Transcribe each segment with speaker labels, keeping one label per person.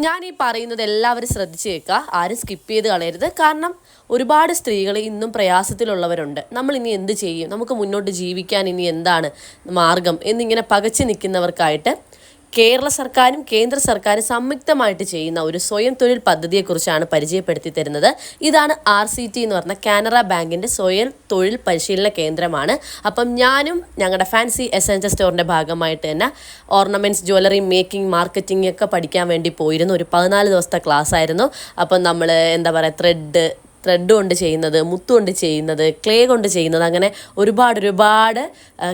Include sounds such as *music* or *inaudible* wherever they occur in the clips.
Speaker 1: ഞാൻ ഈ പറയുന്നത് എല്ലാവരും ശ്രദ്ധിച്ചു കേൾക്കുക. ആരും സ്കിപ്പ് ചെയ്ത് കളയരുത്. കാരണം ഒരുപാട് സ്ത്രീകൾ ഇന്നും പ്രയാസത്തിലുള്ളവരുണ്ട്. നമ്മൾ ഇനി എന്ത് ചെയ്യും? നമുക്ക് മുന്നോട്ട് ജീവിക്കാൻ ഇനി എന്താണ് മാർഗം? എന്നിങ്ങനെ പകച്ചു നിൽക്കുന്നവർക്കായിട്ട് കേരള സർക്കാരും കേന്ദ്ര സർക്കാരും സംയുക്തമായിട്ട് ചെയ്യുന്ന ഒരു സ്വയം തൊഴിൽ പദ്ധതിയെക്കുറിച്ചാണ് പരിചയപ്പെടുത്തി തരുന്നത്. ഇതാണ് ആർ സി ടി എന്ന് പറഞ്ഞ കാനറ ബാങ്കിന്റെ സ്വയം തൊഴിൽ പരിശീലന കേന്ദ്രമാണ്. അപ്പം ഞാനും ഞങ്ങളുടെ ഫാൻസി എസെൻസ് സ്റ്റോറിന്റെ ഭാഗമായിട്ട് തന്നെ ഓർണമെന്റ്സ് ജ്വല്ലറി മേക്കിംഗ് മാർക്കറ്റിംഗ് ഒക്കെ പഠിക്കാൻ വേണ്ടി പോയിരുന്നു. ഒരു പതിനാല് ദിവസത്തെ ക്ലാസ് ആയിരുന്നു അപ്പം നമ്മൾ എന്താ പറയുക ത്രെഡ് ത്രെഡ് കൊണ്ട് ചെയ്യുന്നത് മുത്തു കൊണ്ട് ചെയ്യുന്നത് ക്ലേ കൊണ്ട് ചെയ്യുന്നത് അങ്ങനെ ഒരുപാട് ഒരുപാട്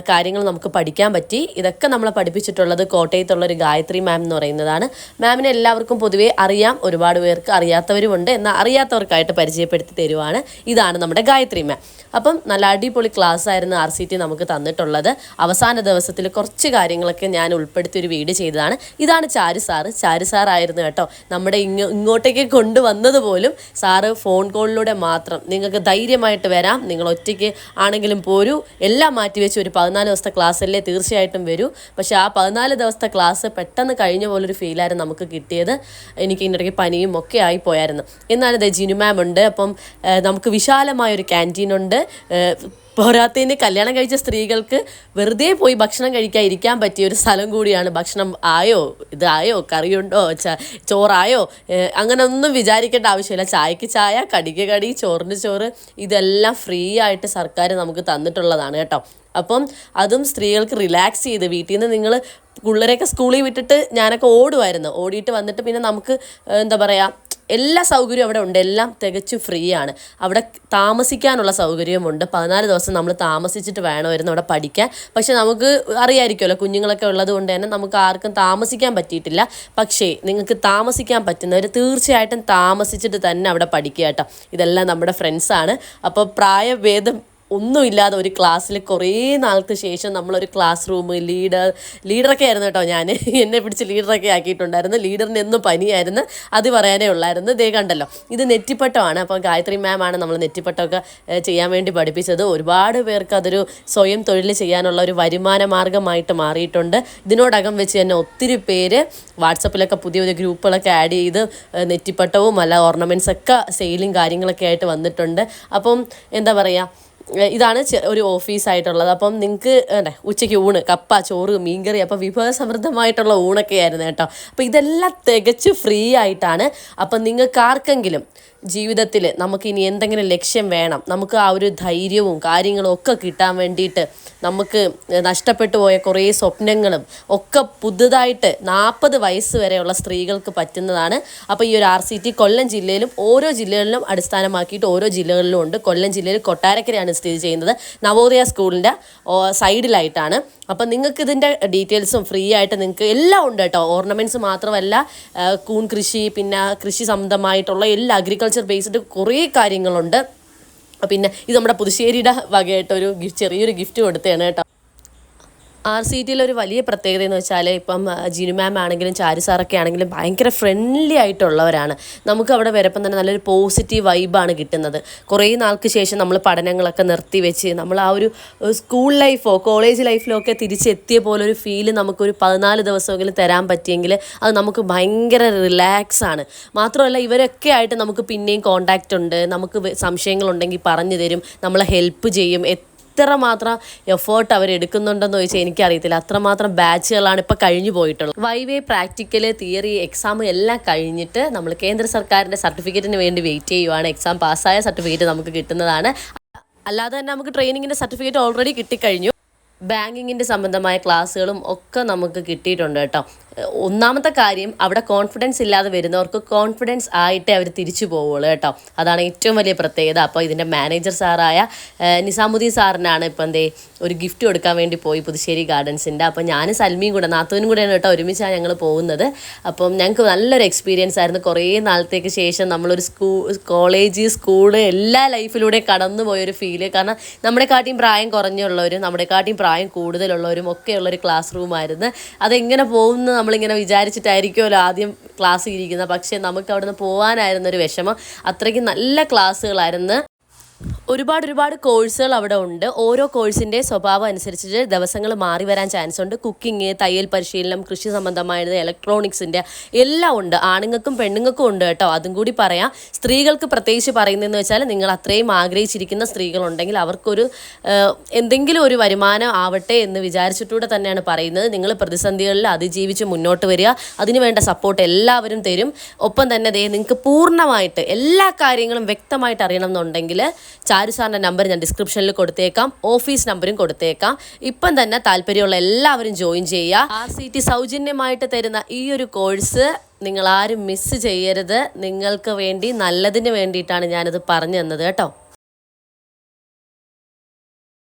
Speaker 1: കാര്യങ്ങൾ നമുക്ക് പഠിക്കാൻ പറ്റി. ഇതൊക്കെ നമ്മളെ പഠിപ്പിച്ചിട്ടുള്ളത് കോട്ടയത്തുള്ള ഒരു ഗായത്രി മാം എന്ന് പറയുന്നതാണ്. മാമിനെ എല്ലാവർക്കും പൊതുവേ അറിയാം. ഒരുപാട് പേർക്ക് അറിയാത്തവരുമുണ്ട്. എന്നാൽ അറിയാത്തവർക്കായിട്ട് പരിചയപ്പെടുത്തി തരുവാണ്. ഇതാണ് നമ്മുടെ ഗായത്രി മാം അപ്പം നല്ല അടിപൊളി ക്ലാസ് ആയിരുന്നു ആർ സി ടി നമുക്ക് തന്നിട്ടുള്ളത്. അവസാന ദിവസത്തിൽ കുറച്ച് കാര്യങ്ങളൊക്കെ ഞാൻ ഉൾപ്പെടുത്തി ഒരു വീഡിയോ ചെയ്തതാണ്. ഇതാണ് ചാരു സാറ്. ചാരു സാറായിരുന്നു കേട്ടോ. നമ്മുടെ ഇങ്ങോട്ടേക്ക് കൊണ്ടുവന്നത് പോലും. സാറ് ഫോൺ കോളിലൂടെ മാത്രം. നിങ്ങൾക്ക് ധൈര്യമായിട്ട് വരാം. നിങ്ങൾ ഒറ്റയ്ക്ക് ആണെങ്കിലും പോരൂ. എല്ലാം മാറ്റിവെച്ച് ഒരു പതിനാല് ദിവസത്തെ ക്ലാസ്സല്ലേ തീർച്ചയായിട്ടും വരൂ. പക്ഷേ ആ പതിനാല് ദിവസത്തെ ക്ലാസ് പെട്ടെന്ന് കഴിഞ്ഞ പോലൊരു ഫീലായിരുന്നു നമുക്ക് കിട്ടിയത്. എനിക്ക് ഇതിനിടയ്ക്ക് പനിയും ഒക്കെ ആയി പോയായിരുന്നു. എന്നാലും ദേ ജിനു മാം ഉണ്ട്. അപ്പം നമുക്ക് വിശാലമായ ഒരു ക്യാന്റീൻ ഉണ്ട് പോരാത്തതിന് കല്യാണം കഴിച്ച സ്ത്രീകൾക്ക് വെറുതെ പോയി ഭക്ഷണം കഴിക്കാൻ ഇരിക്കാൻ പറ്റിയ ഒരു സ്ഥലം കൂടിയാണ് ഭക്ഷണം ആയോ ഇതായോ കറിയുണ്ടോ ച ചോറായോ അങ്ങനെ ഒന്നും വിചാരിക്കേണ്ട ആവശ്യമില്ല. ചായക്ക് ചായ കടിക്ക് കടി ചോറിന് ചോറ് ഇതെല്ലാം ഫ്രീ ആയിട്ട് സർക്കാർ നമുക്ക് തന്നിട്ടുള്ളതാണ് കേട്ടോ. അപ്പം അതും സ്ത്രീകൾക്ക് റിലാക്സ് ചെയ്ത് വീട്ടിൽ നിന്ന് നിങ്ങൾ പിള്ളേരെയൊക്കെ സ്കൂളിൽ വിട്ടിട്ട് ഞാനൊക്കെ ഓടുമായിരുന്നു ഓടിയിട്ട് വന്നിട്ട് പിന്നെ നമുക്ക് എന്താ പറയുക എല്ലാ സൗകര്യവും അവിടെ ഉണ്ട്. എല്ലാം തികച്ചും ഫ്രീ ആണ്. അവിടെ താമസിക്കാനുള്ള സൗകര്യമുണ്ട് പതിനാല് ദിവസം നമ്മൾ താമസിച്ചിട്ട് വേണമായിരുന്നു അവിടെ പഠിക്കാൻ. പക്ഷേ നമുക്ക് അറിയാമായിരിക്കുമല്ലോ കുഞ്ഞുങ്ങളൊക്കെ ഉള്ളത് കൊണ്ട് തന്നെ നമുക്ക് ആർക്കും താമസിക്കാൻ പറ്റിയിട്ടില്ല. പക്ഷേ നിങ്ങൾക്ക് താമസിക്കാൻ പറ്റുന്നവർ തീർച്ചയായിട്ടും താമസിച്ചിട്ട് തന്നെ അവിടെ പഠിക്കുക കേട്ടോ. ഇതെല്ലാം നമ്മുടെ ഫ്രണ്ട്സാണ് അപ്പോൾ പ്രായഭേദം ഒന്നുമില്ലാതെ ഒരു ക്ലാസ്സിൽ കുറേ നാൾക്ക് ശേഷം നമ്മളൊരു ക്ലാസ് റൂം ലീഡർ ലീഡറൊക്കെ ആയിരുന്നു കേട്ടോ ഞാൻ *laughs* എന്നെ പിടിച്ച് ലീഡറൊക്കെ ആക്കിയിട്ടുണ്ടായിരുന്നു. ലീഡറിന് എന്നും പനിയായിരുന്നു. അത് പറയാനേ ഉള്ളായിരുന്നു. ദേ കണ്ടല്ലോ. ഇത് നെറ്റിപ്പട്ടമാണ്. അപ്പോൾ ഗായത്രി മാം ആണ് നമ്മൾ നെറ്റിപ്പട്ടമൊക്കെ ചെയ്യാൻ വേണ്ടി പഠിപ്പിച്ചത്. ഒരുപാട് പേർക്ക് അതൊരു സ്വയം തൊഴിൽ ചെയ്യാനുള്ള ഒരു വരുമാന മാർഗമായിട്ട് മാറിയിട്ടുണ്ട്. ഇതിനോടകം വെച്ച് തന്നെ ഒത്തിരി പേര് വാട്സപ്പിലൊക്കെ പുതിയ പുതിയ ഗ്രൂപ്പുകളൊക്കെ ആഡ് ചെയ്ത് നെറ്റിപ്പട്ടവും അല്ല ഓർണമെന്റ്സ് ഒക്കെ സെയിലും കാര്യങ്ങളൊക്കെ ആയിട്ട് വന്നിട്ടുണ്ട്. അപ്പം എന്താ പറയുക ഇതാണ് ഒരു ഓഫീസായിട്ടുള്ളത്. അപ്പം നിങ്ങൾക്ക് അല്ലേ ഉച്ചയ്ക്ക് ഊണ് കപ്പ ചോറ് മീൻകറി അപ്പം വിഭവസമൃദ്ധമായിട്ടുള്ള ഊണൊക്കെ ആയിരുന്നു കേട്ടോ. അപ്പം ഇതെല്ലാം തികച്ച് ഫ്രീ ആയിട്ടാണ്. അപ്പം നിങ്ങൾക്ക് ആർക്കെങ്കിലും ജീവിതത്തിൽ നമുക്ക് ഇനി എന്തെങ്കിലും ലക്ഷ്യം വേണം നമുക്ക് ആ ഒരു ധൈര്യവും കാര്യങ്ങളും ഒക്കെ കിട്ടാൻ വേണ്ടിയിട്ട് നമുക്ക് നഷ്ടപ്പെട്ടു പോയ കുറേ സ്വപ്നങ്ങളും ഒക്കെ പുതുതായിട്ട് നാൽപ്പത് വയസ്സ് വരെയുള്ള സ്ത്രീകൾക്ക് പറ്റുന്നതാണ്. അപ്പോൾ ഈ ഒരു ആർ സി ടി കൊല്ലം ജില്ലയിലും ഓരോ ജില്ലകളിലും അടിസ്ഥാനമാക്കിയിട്ട് ഓരോ ജില്ലകളിലും ഉണ്ട്. കൊല്ലം ജില്ലയിൽ കൊട്ടാരക്കരയാണ് സ്ഥിതി ചെയ്യുന്നത് നവോദയ സ്കൂളിന്റെ സൈഡിലായിട്ടാണ്. അപ്പം നിങ്ങൾക്ക് ഇതിന്റെ ഡീറ്റെയിൽസും ഫ്രീ ആയിട്ട് നിങ്ങൾക്ക് എല്ലാം ഉണ്ട് കേട്ടോ. ഓർണമെന്റ്സ് മാത്രമല്ല കൂൺ കൃഷി പിന്നെ കൃഷി സംബന്ധമായിട്ടുള്ള എല്ലാ അഗ്രികൾച്ചർ ബേസ്ഡ് കുറേ കാര്യങ്ങളുണ്ട്. പിന്നെ ഇത് നമ്മുടെ പുതുശ്ശേരിയുടെ വകയായിട്ട് ഒരു ഗിഫ്റ്റ് ചെറിയൊരു ഗിഫ്റ്റ് കൊടുത്തതാണ് കേട്ടോ. ആർ സി ടിയിൽ ഒരു വലിയ പ്രത്യേകത എന്ന് വെച്ചാൽ ഇപ്പം ജിനു മാം ആണെങ്കിലും ചാരു സാറൊക്കെ ആണെങ്കിലും ഭയങ്കര ഫ്രണ്ട്ലി ആയിട്ടുള്ളവരാണ്. നമുക്ക് അവിടെ വരപ്പം തന്നെ നല്ലൊരു പോസിറ്റീവ് വൈബാണ് കിട്ടുന്നത്. കുറേ നാൾക്ക് ശേഷം നമ്മൾ പഠനങ്ങളൊക്കെ നിർത്തി വെച്ച് നമ്മൾ ആ ഒരു സ്കൂൾ ലൈഫോ കോളേജ് ലൈഫിലോ ഒക്കെ തിരിച്ചെത്തിയ പോലെ ഒരു ഫീൽ നമുക്കൊരു പതിനാല് ദിവസമെങ്കിലും തരാൻ പറ്റിയെങ്കിൽ അത് നമുക്ക് ഭയങ്കര റിലാക്സ് ആണ്. മാത്രമല്ല ഇവരൊക്കെ ആയിട്ട് നമുക്ക് പിന്നെയും കോണ്ടാക്റ്റ് ഉണ്ട്. നമുക്ക് സംശയങ്ങളുണ്ടെങ്കിൽ പറഞ്ഞു തരും. നമ്മളെ ഹെൽപ്പ് ചെയ്യും. എത്രമാത്രം എഫേർട്ട് അവർ എടുക്കുന്നുണ്ടെന്ന് ചോദിച്ചാൽ എനിക്കറിയത്തില്ല. അത്രമാത്രം ബാച്ചുകളാണ് ഇപ്പോൾ കഴിഞ്ഞു പോയിട്ടുള്ളത്. വൈവേ പ്രാക്ടിക്കൽ തിയറി എക്സാം എല്ലാം കഴിഞ്ഞിട്ട് നമ്മൾ കേന്ദ്ര സർക്കാരിന്റെ സർട്ടിഫിക്കറ്റിന് വേണ്ടി വെയിറ്റ് ചെയ്യുവാണ്. എക്സാം പാസ്സായ സർട്ടിഫിക്കറ്റ് നമുക്ക് കിട്ടുന്നതാണ്. അല്ലാതെ തന്നെ നമുക്ക് ട്രെയിനിങ്ങിന്റെ സർട്ടിഫിക്കറ്റ് ഓൾറെഡി കിട്ടിക്കഴിഞ്ഞു. ബാങ്കിങ്ങിന്റെ സംബന്ധമായ ക്ലാസ്സുകളും ഒക്കെ നമുക്ക് കിട്ടിയിട്ടുണ്ട് കേട്ടോ. ഒന്നാമത്തെ കാര്യം അവിടെ കോൺഫിഡൻസ് ഇല്ലാതെ വരുന്നവർക്ക് കോൺഫിഡൻസ് ആയിട്ടേ അവർ തിരിച്ചു പോവുള്ളൂ കേട്ടോ. അതാണ് ഏറ്റവും വലിയ പ്രത്യേകത. അപ്പോൾ ഇതിന്റെ മാനേജർ സാറായ നിസാമുദ്ദീൻ സാറിനാണ് ഇപ്പം എന്തേ ഒരു ഗിഫ്റ്റ് കൊടുക്കാൻ വേണ്ടി പോയി പുതുശ്ശേരി ഗാർഡൻസിന്റെ അപ്പോൾ ഞാൻ സൽമിയും കൂടെ നാത്തൂനും കൂടെയാണ് കേട്ടോ ഒരുമിച്ചാണ് ഞങ്ങൾ പോകുന്നത്. അപ്പം ഞങ്ങൾക്ക് നല്ലൊരു എക്സ്പീരിയൻസ് ആയിരുന്നു. കുറേ നാളത്തേക്ക് ശേഷം നമ്മളൊരു സ്കൂൾ കോളേജ് സ്കൂൾ എല്ലാ ലൈഫിലൂടെ കടന്നു പോയൊരു ഫീൽ കാരണം നമ്മുടെ കാട്ടിയും പ്രായം കുറഞ്ഞുള്ളവരും നമ്മുടെ പ്രായം കൂടുതലുള്ളവരും ഒക്കെ ഉള്ളൊരു ക്ലാസ് റൂമായിരുന്നു അതെങ്ങനെ പോകുമെന്ന് നമ്മളിങ്ങനെ വിചാരിച്ചിട്ടായിരിക്കുമല്ലോ ആദ്യം ക്ലാസ് ഇരിക്കുന്നത്. പക്ഷേ നമുക്ക് അവിടുന്ന് പോകാനായിരുന്നൊരു വിഷമം. അത്രയ്ക്ക് നല്ല ക്ലാസ്സുകളായിരുന്നു ഒരുപാട് ഒരുപാട് കോഴ്സുകൾ അവിടെ ഉണ്ട്. ഓരോ കോഴ്സിന്റെ സ്വഭാവം അനുസരിച്ചിട്ട് ദിവസങ്ങൾ മാറി വരാൻ ചാൻസ് ഉണ്ട്. കുക്കിംഗ് തയ്യൽ പരിശീലനം കൃഷി സംബന്ധമായത് ഇലക്ട്രോണിക്സിന്റെ എല്ലാം ഉണ്ട്. ആണുങ്ങൾക്കും പെണ്ണുങ്ങൾക്കും ഉണ്ട് കേട്ടോ. അതും കൂടി പറയാം. സ്ത്രീകൾക്ക് പ്രത്യേകിച്ച് പറയുന്നതെന്ന് വെച്ചാൽ നിങ്ങൾ അത്രയും ആഗ്രഹിച്ചിരിക്കുന്ന സ്ത്രീകളുണ്ടെങ്കിൽ അവർക്കൊരു എന്തെങ്കിലും ഒരു വരുമാനം ആവട്ടെ എന്ന് വിചാരിച്ചിട്ടൂടെ തന്നെയാണ് പറയുന്നത്. നിങ്ങൾ പ്രതിസന്ധികളിൽ അതിജീവിച്ച് മുന്നോട്ട് വരിക. അതിനുവേണ്ട സപ്പോർട്ട് എല്ലാവരും തരും. ഒപ്പം തന്നെ നിങ്ങൾക്ക് പൂർണമായിട്ട് എല്ലാ കാര്യങ്ങളും വ്യക്തമായിട്ട് അറിയണം എന്നുണ്ടെങ്കിൽ ചാരു സാറിന്റെ നമ്പർ ഞാൻ ഡിസ്ക്രിപ്ഷനിൽ കൊടുത്തേക്കാം. ഓഫീസ് നമ്പറും കൊടുത്തേക്കാം. ഇപ്പം തന്നെ താല്പര്യമുള്ള എല്ലാവരും ജോയിൻ ചെയ്യുക. ആർ സി ടി സൗജന്യമായിട്ട് തരുന്ന ഈ ഒരു കോഴ്സ് നിങ്ങൾ ആരും മിസ് ചെയ്യരുത്. നിങ്ങൾക്ക് വേണ്ടി നല്ലതിന് വേണ്ടിയിട്ടാണ് ഞാനിത് പറഞ്ഞു തന്നത് കേട്ടോ.